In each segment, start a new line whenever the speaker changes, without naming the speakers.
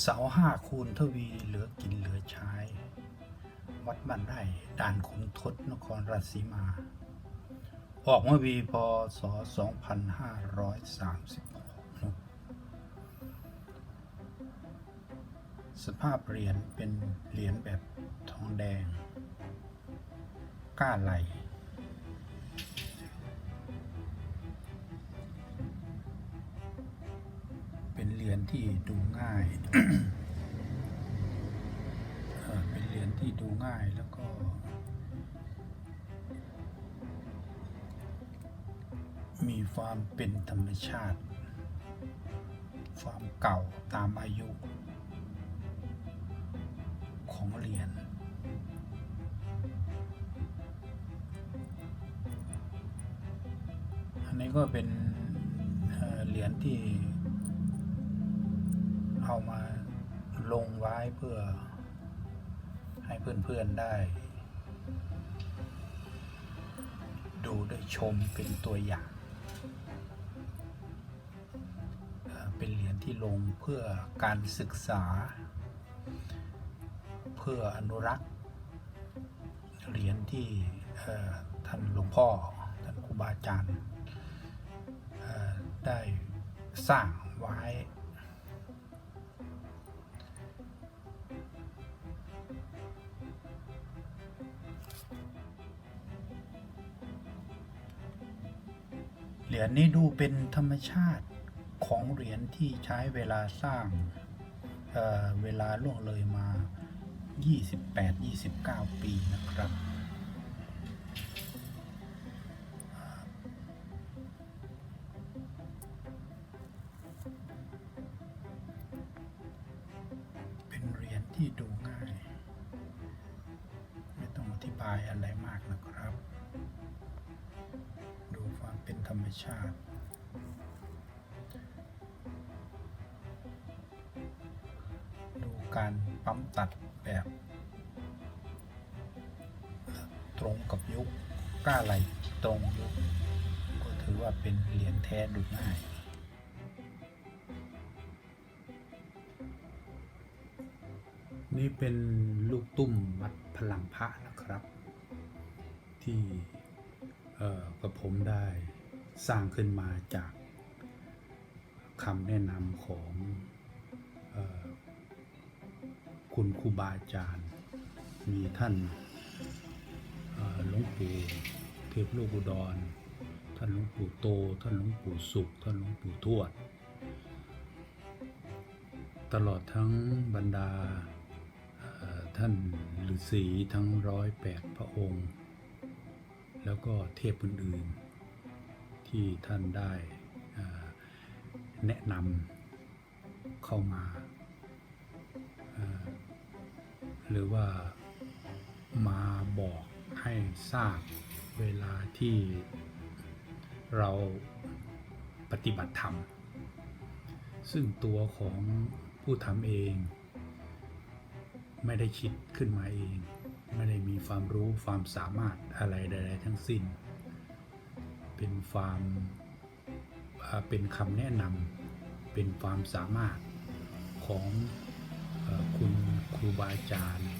เสาห้าคูณทวีเหลือกินเหลือใช้ วัดบ้านไร่ด่านขุนทดนครราชสีมา ออกเมื่อปีพศ 2536 สภาพเหรียญเป็นเหรียญแบบทองแดง ก้าไหล เหรียญที่ดูง่ายเป็นเหรียญที่ดูง่ายแล้วก็มีความเป็นธรรมชาติ ความเก่าตามอายุ ของเหรียญอันนี้ก็เป็นเเหรียญที่ เอามาลงไว้เพื่อให้เพื่อนๆได้ ดูได้ชมเป็นตัวอย่าง เป็นเหรียญที่ลงเพื่อการศึกษา เพื่ออนุรักษ์ เหรียญที่ท่านหลวงพ่อท่านครูบาอาจารย์ได้สร้างไว้ เหรียญนี้ดูเป็นธรรมชาติของเหรียญที่ใช้เวลาสร้างเเวลาล่วงเลยมา 28-29 ปีนะครับ เป็นเหรียญที่ดูง่าย ชาติ ดูการปั๊มตัดแบบตรงกับยุคกล้าไหลตรงยุคก็ถือว่าเป็นเหรียญแท้ดูง่ายนี่เป็นลูกตุ้มวัดพลังพระนะครับ ที่กับผมได้ สร้างขึ้นมาจากคำแนะนำของออคุณครูบาอาจารย์ มีท่านหลวงปู่เทพโลกุดร ท่านหลวงปู่โต ท่านหลวงปู่สุข ท่านหลวงปู่ทวด ตลอดทั้งบรรดาท่านฤาษีทั้งร้อยแปดพระองค์ แล้วก็เทพอื่นๆ ที่ท่านได้แนะนำเข้ามา หรือว่ามาบอกให้ทราบเวลาที่เราปฏิบัติธรรม ซึ่งตัวของผู้ทำเอง ไม่ได้คิดขึ้นมาเอง ไม่ได้มีความรู้ความสามารถอะไรใดๆทั้งสิ้น เป็นความเป็นคำแนะนำเป็นความสามารถของคุณครูบาอาจารย์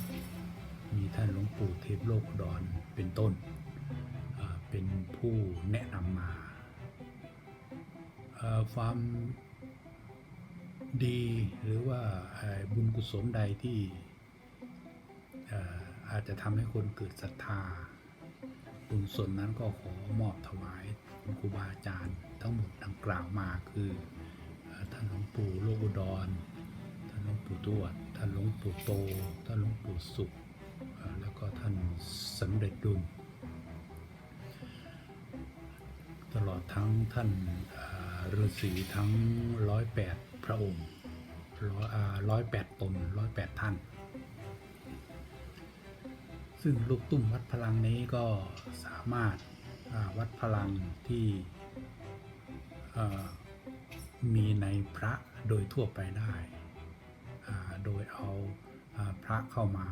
มีท่านหลวงปู่เทพโลกดอุดรเป็นต้น เป็นผู้แนะนำมาความดีหรือว่าบุญกุศลใดที่อาจจะทำให้คนเกิดศรัทธา บุญส่วนนั้นก็ขอมอบถวายคุณครูบาอาจารย์ ทั้งหมดดังกล่าวมาคือท่านหลวงปู่โลกอุดรท่านหลวงปู่ทวดท่านหลวงปู่โต ท่านหลวงปู่สุข แล้วก็ท่านสำเร็จดุลตลอดทั้งท่านฤาษีทั้งร้อยแปดพระองค์ร้อยแปดตนร้อยแปดท่าน ซึ่งลูกตุ้มวัดพลังนี้ก็สามารถาวัดพลังที่มีในพระโดยทั่วไปได้ โดยเอาอาพระเข้ามา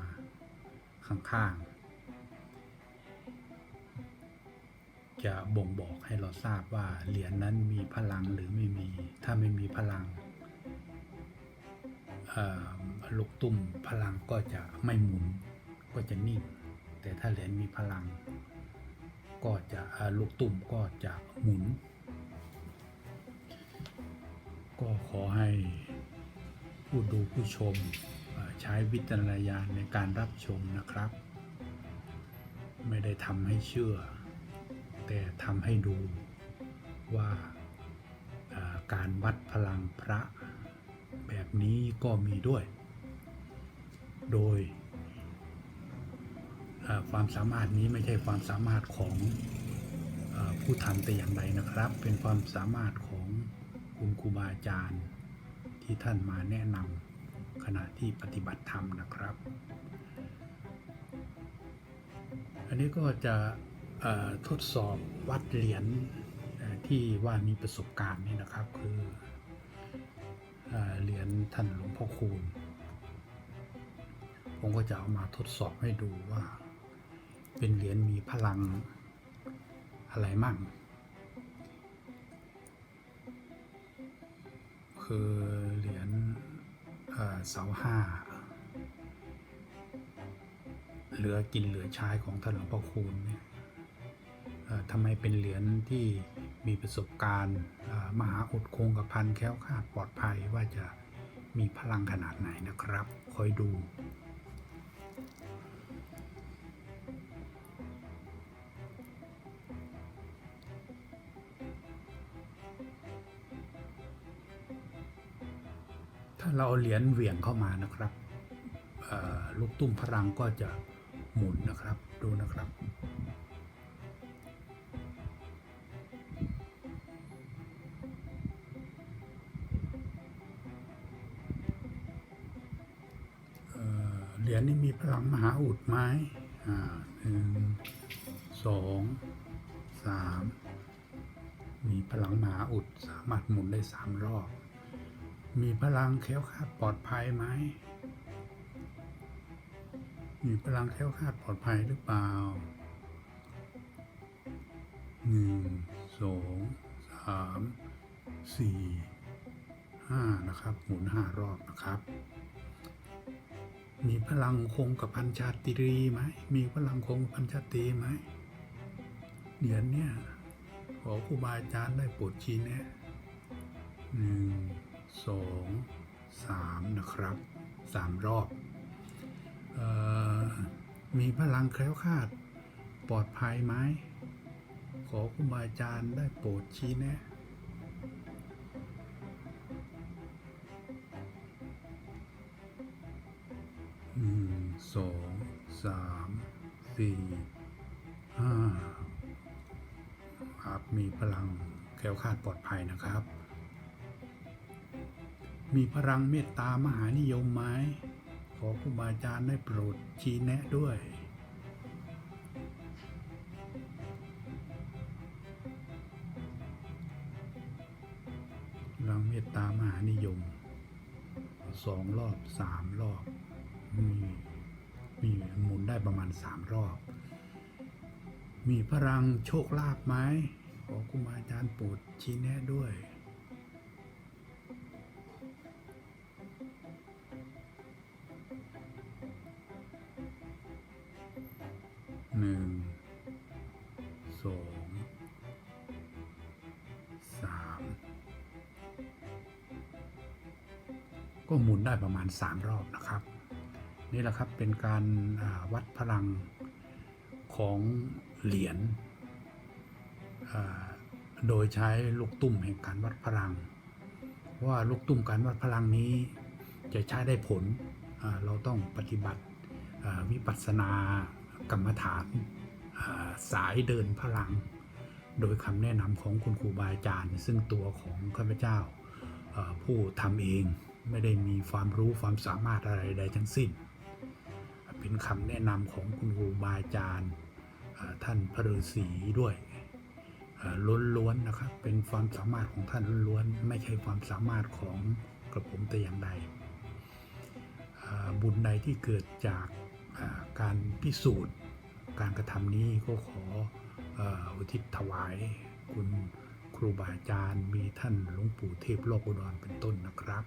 ข้างๆ จะบ่งบอกให้เราทราบว่าเหรียญนั้นมีพลังหรือไม่มี ถ้าไม่มีพลังลูกตุ้มพลังก็จะไม่หมุนก็จะนิ่ง แต่ถ้าเหรียญมีพลัง ก็จะลูกตุ้มก็จะหมุน ก็ขอให้ผู้ดูผู้ชมใช้วิจารณญาณในการรับชมนะครับ ไม่ได้ทำให้เชื่อ แต่ทำให้ดูว่าการวัดพลังพระแบบนี้ก็มีด้วย โดย ความสามารถนี้ไม่ใช่ความสามารถของผู้ทำแต่อย่างใดนะครับ เป็นความสามารถของคุณครูบาอาจารย์ที่ท่านมาแนะนำขณะที่ปฏิบัติธรรมนะครับ อันนี้ก็จะทดสอบวัดเหรียญที่ว่ามีประสบการณ์นี่นะครับคืออเหรียญท่านหลวงพ่อคูณผมก็จะเอามาทดสอบให้ดูว่า เป็นเหรียญมีพลังอะไรมั่ง คือเหรียญเสาห้าเหลือกินเหลือใช้ของท่านหลวงพ่อคูณเนี่ยทำไมเป็นเหรียญที่มีประสบการณ์มหาอุดคงกระพันแค้วคลาดปลอดภัยว่าจะมีพลังขนาดไหนนะครับ คอยดู เราเอาเหรียญเหวี่ยงเข้ามานะครับลูกตุ้มพลังก็จะหมุนนะครับดูนะครับ เหรียญนี้มีพลังมหาอุดไหมอ่าหนึ่งสองสามมีพลังมหาอุดสามารถหมุนได้สามรอบ มีพลังแคล้วคาดปลอดภัยไหม มีพลังแคล้วคาดปลอดภัยหรือเปล่าหนึ่งสองสามสี่ห้านะครับ หมุนห้ารอบนะครับ มีพลังคงกับพันชาติรีไหม มีพลังคงกับพันชาตรีไหมเหรียญเนี่ยขอครูบาอาจารย์ได้โปรดชี้แนะหนึ่ง สองสามนะครับสามรอบออมีพลังแคล้วคลาดปลอดภัยไหมขอครูบาอาจารย์ได้โปรดชี้แนะหนึ่งสองสามสี่ห้าครับมีพลังแคล้วคลาดปลอดภัยนะครับ มีพลังเมตตามหานิยมไหมขอครูบาอาจารย์ได้โปรดชี้แนะด้วยพลังเมตตามหานิยมสองรอบสามรอบมีมีหมุนได้ประมาณสามรอบ มีพลังโชคลาภไหมขอครูบาอาจารย์โปรดชี้แนะด้วย ก็หมุนได้ประมาณ 3 รอบนะครับ นี่แหละครับเป็นการวัดพลังของเหรียญโดยใช้ลูกตุ้มแห่งการวัดพลัง ว่าลูกตุ้มการวัดพลังนี้จะใช้ได้ผลเราต้องปฏิบัติวิปัสสนากรรมฐานสายเดินพลัง โดยคำแนะนำของคุณครูบาอาจารย์ ซึ่งตัวของข้าพเจ้าผู้ทำเอง ไม่ได้มีความรู้ความสามารถอะไรใดทั้งสิ้น เป็นคำแนะนำของคุณครูบาอาจารย์ท่านพระฤาษีด้วยเอ่อล้วนๆนะครับ เป็นความสามารถของท่านล้วนๆ ไม่ใช่ความสามารถของกระผมแต่อย่างใด บุญใดที่เกิดจากการพิสูจน์ การกระทำนี้ก็ขออ่ออุทิศถวาย คุณครูบาอาจารย์ มีท่านหลวงปู่เทพโลกอุดรเป็นต้นนะครับ